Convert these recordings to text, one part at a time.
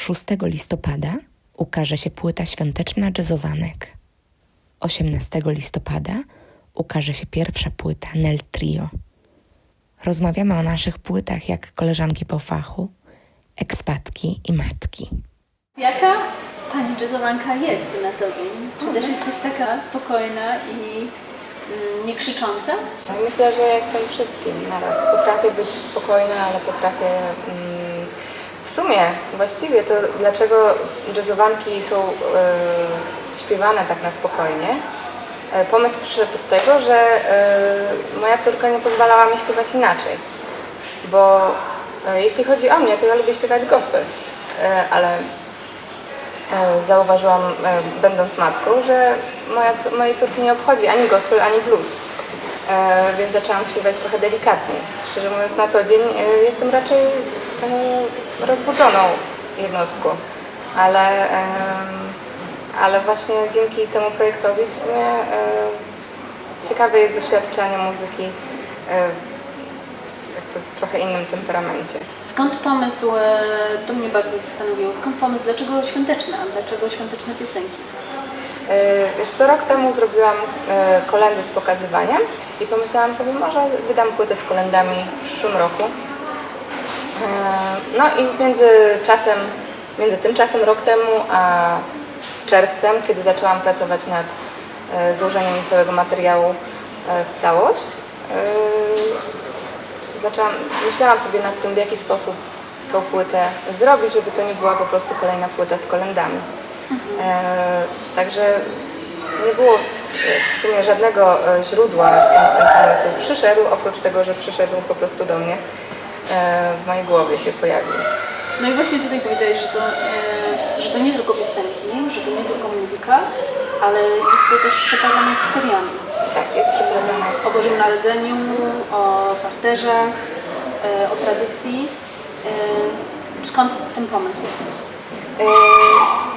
6 listopada ukaże się płyta świąteczna jazzowanek. 18 listopada ukaże się pierwsza płyta Nel Trio. Rozmawiamy o naszych płytach jak koleżanki po fachu, ekspatki i matki. Jaka pani jazzowanka jest na co dzień? Czy też jesteś taka spokojna i mm, nie krzycząca? No Myślę, że ja jestem wszystkim naraz. Potrafię być spokojna, ale potrafię. W sumie właściwie to dlaczego jazzowanki są e, śpiewane tak na spokojnie? E, pomysł przyszedł od tego, że e, moja córka nie pozwalała mi śpiewać inaczej. Bo e, jeśli chodzi o mnie, to ja lubię śpiewać gospel, e, ale e, zauważyłam, e, będąc matką, że moja, mojej córki nie obchodzi ani gospel, ani blues. Więc zaczęłam śpiewać trochę delikatniej. Szczerze mówiąc, na co dzień jestem raczej rozbudzoną jednostką, ale, ale właśnie dzięki temu projektowi w sumie ciekawe jest doświadczenie muzyki jakby w trochę innym temperamencie. Skąd pomysł, e, to mnie bardzo zastanowiło, skąd pomysł, dlaczego świąteczna, dlaczego świąteczne piosenki? E, Wiesz co, rok temu zrobiłam e, kolendy z pokazywaniem i pomyślałam sobie, może wydam płytę z kolendami w przyszłym roku. E, No i między czasem, między tym czasem rok temu, a czerwcem, kiedy zaczęłam pracować nad e, złożeniem całego materiału e, w całość, zaczęłam, myślałam sobie nad tym, w jaki sposób tą płytę zrobić, żeby to nie była po prostu kolejna płyta z kolendami. Także nie było w sumie żadnego źródła, skąd ten pomysł przyszedł, oprócz tego, że przyszedł po prostu do mnie, w mojej głowie się pojawił. No i właśnie tutaj powiedziałeś, że to, e, że to nie tylko piosenki, że to nie tylko muzyka, ale jest to też przekazane historiami. Tak, jest przeprowadzone. O Bożym Narodzeniu, o pasterzach, e, o tradycji. E, Skąd ten pomysł? E,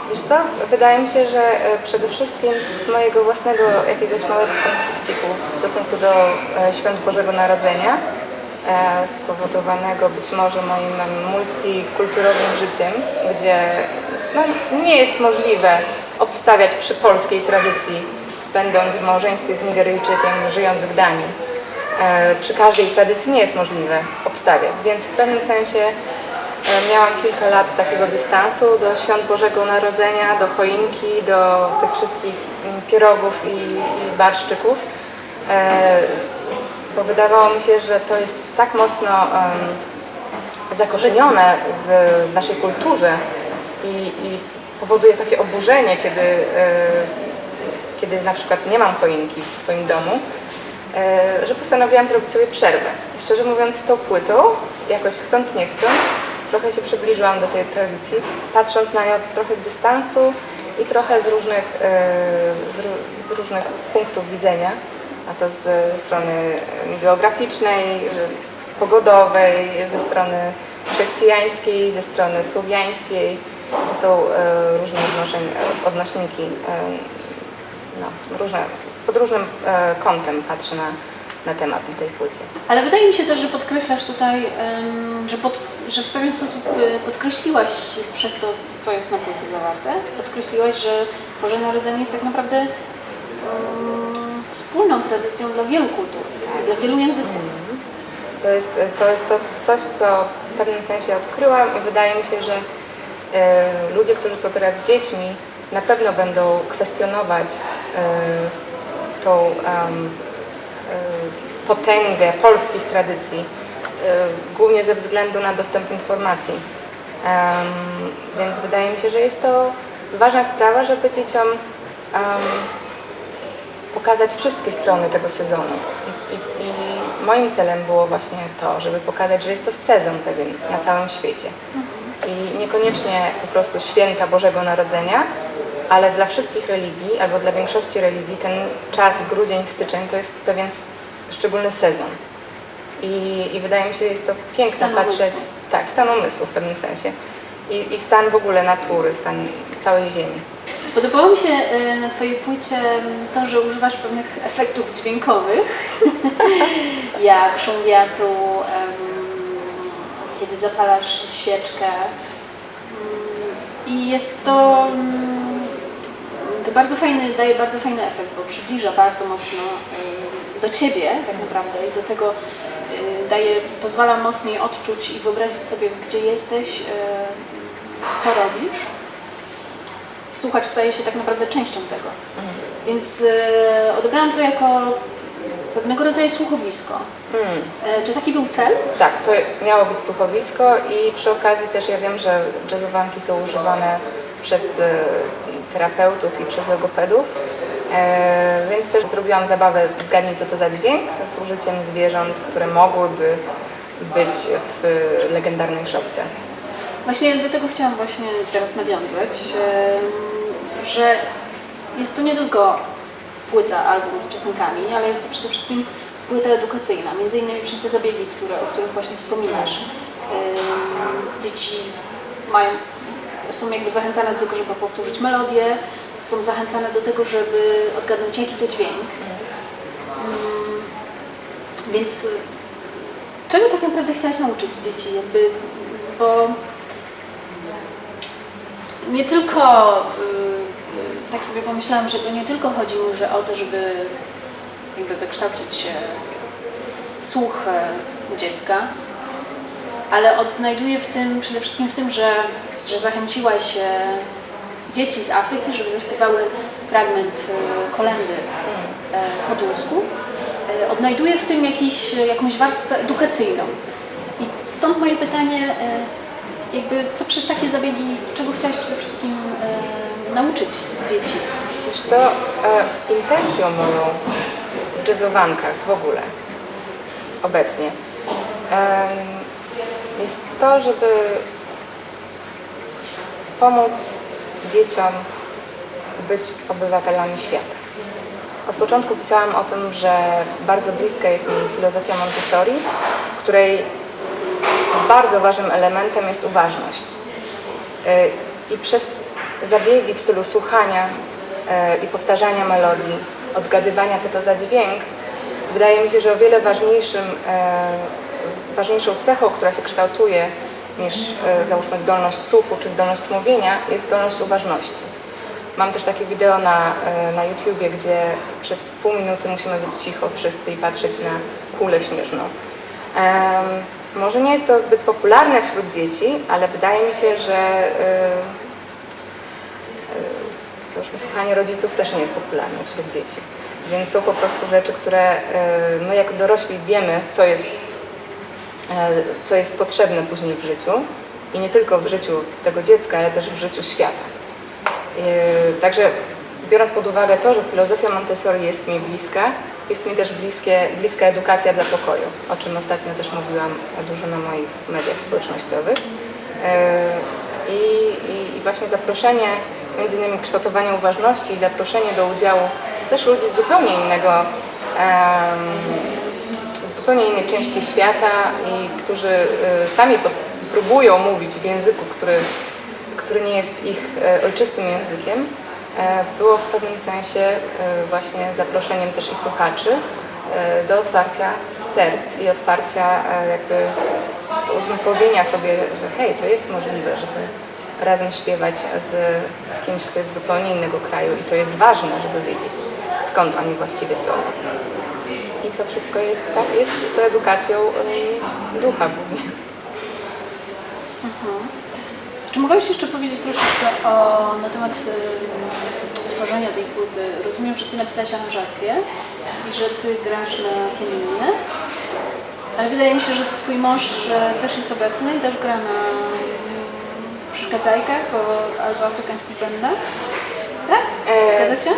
Wiesz co, wydaje mi się, że e, przede wszystkim z mojego własnego jakiegoś małego konflikciku w stosunku do e, Świąt Bożego Narodzenia, e, spowodowanego być może moim multikulturowym życiem, gdzie no, nie jest możliwe obstawiać przy polskiej tradycji, będąc w małżeństwie z Nigeryjczykiem, żyjąc w Danii. E, Przy każdej tradycji nie jest możliwe obstawiać, więc w pewnym sensie E, Miałam kilka lat takiego dystansu do świąt Bożego Narodzenia, do choinki, do tych wszystkich mm, pierogów i, i barszczyków, e, bo wydawało mi się, że to jest tak mocno zakorzenione w naszej kulturze i, i powoduje takie oburzenie, kiedy, e, kiedy na przykład nie mam choinki w swoim domu, e, że postanowiłam zrobić sobie przerwę. I szczerze mówiąc, tą płytą, jakoś chcąc nie chcąc, trochę się przybliżyłam do tej tradycji, patrząc na nią trochę z dystansu i trochę z różnych, e, z różnych punktów widzenia, a to ze strony e, geograficznej, pogodowej, ze strony chrześcijańskiej, ze strony słowiańskiej. Są e, różne odnoszeń, odnośniki, e, no, różne, pod różnym e, kątem patrzę na, na temat na tej płycie. Ale wydaje mi się też, że podkreślasz tutaj, że, pod, że w pewien sposób e, podkreśliłaś przez to, co jest na płycie zawarte, podkreśliłaś, że Boże Narodzenie jest tak naprawdę wspólną tradycją dla wielu kultur, dla wielu języków. To jest, to jest to coś, co w pewnym sensie odkryłam i wydaje mi się, że e, ludzie, którzy są teraz dziećmi, na pewno będą kwestionować e, tą e, potęgę polskich tradycji, głównie ze względu na dostęp informacji. Więc wydaje mi się, że jest to ważna sprawa, żeby dzieciom pokazać wszystkie strony tego sezonu. I, i, I moim celem było właśnie to, żeby pokazać, że jest to sezon pewien na całym świecie. I niekoniecznie po prostu święta Bożego Narodzenia, ale dla wszystkich religii, albo dla większości religii, ten czas, grudzień, styczeń, to jest pewien szczególny sezon. I, I wydaje mi się, jest to piękne patrzeć, tak, stan umysłu w pewnym sensie. I, I stan w ogóle natury, stan całej ziemi. Spodobało mi się e, na Twojej płycie to, że używasz pewnych efektów dźwiękowych, jak szum wiatru, kiedy zapalasz świeczkę. Mm, I jest to, mm, to bardzo fajny, daje bardzo fajny efekt, bo przybliża bardzo mocno do Ciebie tak naprawdę i do tego y, daje, pozwala mocniej odczuć i wyobrazić sobie, gdzie jesteś, y, co robisz. Słuchacz staje się tak naprawdę częścią tego. Więc y, odebrałam to jako pewnego rodzaju słuchowisko. Y, czy taki był cel? Tak, to miało być słuchowisko i przy okazji też ja wiem, że jazzowanki są używane przez e, terapeutów i przez logopedów, e, więc też zrobiłam zabawę Zgadnij co to za dźwięk z użyciem zwierząt, które mogłyby być w e, legendarnej szopce. Właśnie do tego chciałam właśnie teraz nawiązać, że jest to nie tylko płyta, album z piosenkami, ale jest to przede wszystkim płyta edukacyjna, między innymi przez te zabiegi, które, o których właśnie wspominasz. Dzieci mają, są jakby zachęcane do tego, żeby powtórzyć melodię, są zachęcane do tego, żeby odgadnąć jaki to dźwięk. Więc czego tak naprawdę chciałaś nauczyć dzieci? Jakby, bo nie tylko, y, tak sobie pomyślałam, że to nie tylko chodziło że o to, żeby jakby wykształcić słuch e, dziecka, ale odnajduję w tym, przede wszystkim w tym, że, że e, dzieci z Afryki, żeby zaśpiewały fragment e, kolendy e, po tursku. Odnajduję w tym jakiś, jakąś warstwę edukacyjną. I stąd moje pytanie, jakby co przez takie zabiegi, czego chciałaś przede wszystkim e, nauczyć dzieci? Wiesz co, e, intencją moją w jazzowankach w ogóle obecnie em, jest to, żeby pomóc dzieciom być obywatelami świata. Od początku pisałam o tym, że bardzo bliska jest mi filozofia Montessori, której bardzo ważnym elementem jest uważność. Y, I przez zabiegi w stylu słuchania y, i powtarzania melodii, odgadywania co to za dźwięk, wydaje mi się, że o wiele ważniejszym, y, ważniejszą cechą, która się kształtuje niż załóżmy zdolność słuchu czy zdolność mówienia, jest zdolność uważności. Mam też takie wideo na, na YouTubie, gdzie przez pół minuty musimy być cicho wszyscy i patrzeć na kulę śnieżną. Może nie jest to zbyt popularne wśród dzieci, ale wydaje mi się, że y, y, już wysłuchanie rodziców też nie jest popularne wśród dzieci. Więc są po prostu rzeczy, które y, my jako dorośli wiemy, co jest, co jest potrzebne później w życiu. I nie tylko w życiu tego dziecka, ale też w życiu świata. Także biorąc pod uwagę to, że filozofia Montessori jest mi bliska, jest mi też bliskie, bliska edukacja dla pokoju, o czym ostatnio też mówiłam dużo na moich mediach społecznościowych. Y, I, i, i właśnie zaproszenie, między innymi kształtowania uważności i zaproszenie do udziału też ludzi z zupełnie innego, z zupełnie innej części świata i którzy y, sami próbują mówić w języku, który który nie jest ich e, ojczystym językiem, e, było w pewnym sensie e, właśnie zaproszeniem też i słuchaczy e, do otwarcia serc i otwarcia e, jakby uzmysłowienia sobie, że hej, to jest możliwe, żeby razem śpiewać z, z kimś, kto jest z zupełnie innego kraju i to jest ważne, żeby wiedzieć skąd oni właściwie są. I to wszystko jest, tak, jest to edukacją e, ducha głównie. Czy mogłabyś jeszcze powiedzieć troszeczkę o, na temat e, tworzenia tej płyty? Rozumiem, że Ty napisałaś aranżację i że Ty grasz na pianinie, ale wydaje mi się, że Twój mąż e, też jest obecny i też gra na mm, przeszkadzajkach o, albo afrykańskich bębnach. Tak? E, Zgadza się?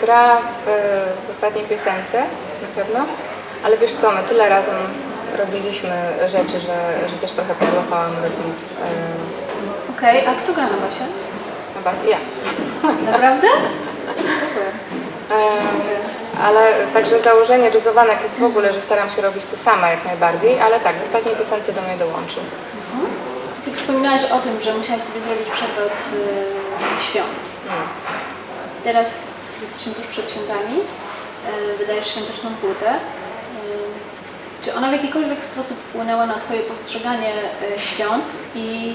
gra w, w ostatniej piosence na pewno, ale wiesz co, my tyle razem robiliśmy rzeczy, że, że też trochę podłapałam rytmów. Okej, a kto gra na basie? Chyba ja. Naprawdę? Super. Ale także założenie jazzowanek jest w ogóle, że staram się robić to sama jak najbardziej, ale tak, w ostatniej piosence do mnie dołączył. Ty wspominałaś o tym, że musiałaś sobie zrobić przerwę od y, świąt. Teraz jesteśmy tuż przed świętami. Y, wydajesz świąteczną płytę. Czy ona w jakikolwiek sposób wpłynęła na Twoje postrzeganie y, świąt i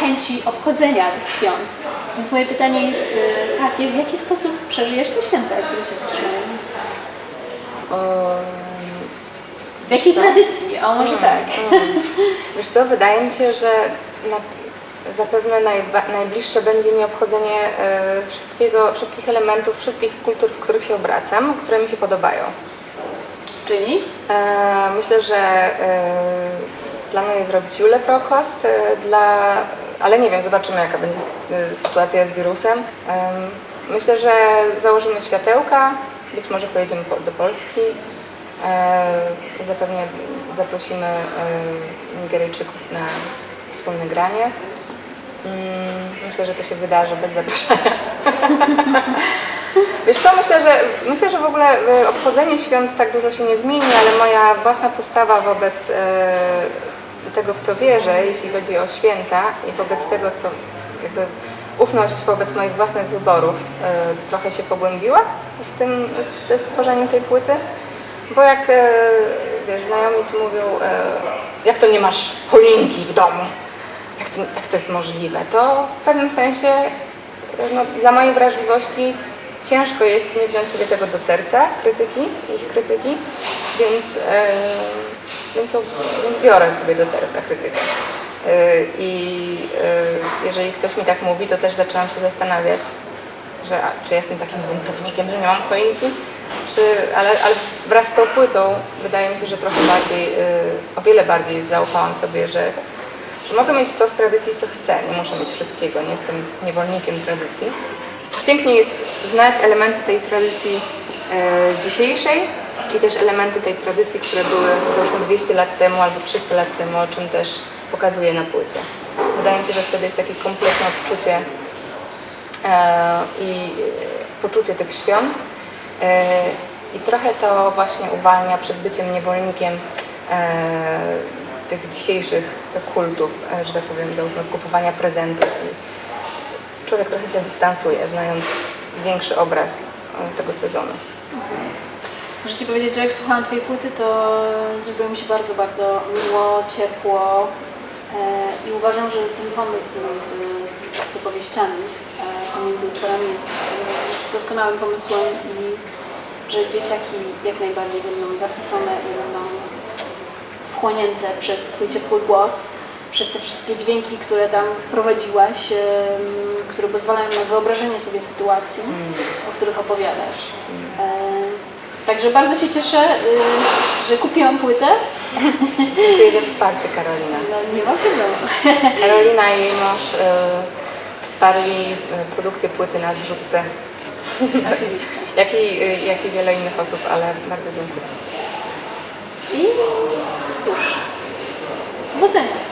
chęci obchodzenia tych świąt? Więc moje pytanie jest y, takie, w jaki sposób przeżyjesz te święta, które się zbliżają? W jakiej co? tradycji? O, może tak. Mm. Wiesz co, wydaje mi się, że na, zapewne najbliższe będzie mi obchodzenie e, wszystkiego, wszystkich elementów, wszystkich kultur, w których się obracam, które mi się podobają. Czyli? E, myślę, że e, planuję zrobić Julę Frokost e, dla, ale nie wiem, zobaczymy jaka będzie e, sytuacja z wirusem. Em, myślę, że założymy światełka, być może pojedziemy po, do Polski. E, zapewne zaprosimy e, Nigeryjczyków na wspólne granie. Mm, Myślę, że to się wydarzy bez zapraszania. Wiesz co, myślę, że myślę, że w ogóle e, obchodzenie świąt tak dużo się nie zmieni, ale moja własna postawa wobec e, tego, w co wierzę, jeśli chodzi o święta i wobec tego, co jakby ufność wobec moich własnych wyborów e, trochę się pogłębiła z tym, z, ze stworzeniem tej płyty. Bo jak wiesz, znajomi ci mówią, jak to nie masz choinki w domu, jak to, jak to jest możliwe, to w pewnym sensie no, dla mojej wrażliwości ciężko jest nie wziąć sobie tego do serca, krytyki, ich krytyki, więc, więc, więc biorę sobie do serca krytykę. E, I e, jeżeli ktoś mi tak mówi, to też zaczęłam się zastanawiać, że czy jestem takim buntownikiem, że nie mam choinki, czy, ale, ale wraz z tą płytą wydaje mi się, że trochę bardziej, y, o wiele bardziej zaufałam sobie, że, że mogę mieć to z tradycji, co chcę. Nie muszę mieć wszystkiego, nie jestem niewolnikiem tradycji. Pięknie jest znać elementy tej tradycji e, dzisiejszej i też elementy tej tradycji, które były załóżmy 200 lat temu albo 300 lat temu, o czym też pokazuję na płycie. Wydaje mi się, że wtedy jest takie kompletne odczucie e, i poczucie tych świąt. E, I trochę to właśnie uwalnia przed byciem niewolnikiem e, tych dzisiejszych kultów, e, że tak powiem, załóżmy kupowania prezentów. Człowiek trochę się dystansuje, znając większy obraz e, tego sezonu. Muszę Ci powiedzieć, że jak słuchałam Twojej płyty, to zrobiło mi się bardzo, bardzo miło, ciepło e, i uważam, że ten pomysł z, z opowieściami e, pomiędzy utworami jest e, doskonałym pomysłem i że dzieciaki jak najbardziej będą zachwycone i będą wchłonięte przez Twój ciepły głos, przez te wszystkie dźwięki, które tam wprowadziłaś, które pozwalają na wyobrażenie sobie sytuacji, o których opowiadasz. E, Także bardzo się cieszę, y, że kupiłam płytę. Dziękuję za wsparcie Karolina. No, nie ma problemu. Karolina i jej mąż e, wsparli e, produkcję płyty na zrzutce, Oczywiście. jak i, jak i wiele innych osób, ale bardzo dziękuję. I cóż, powodzenia.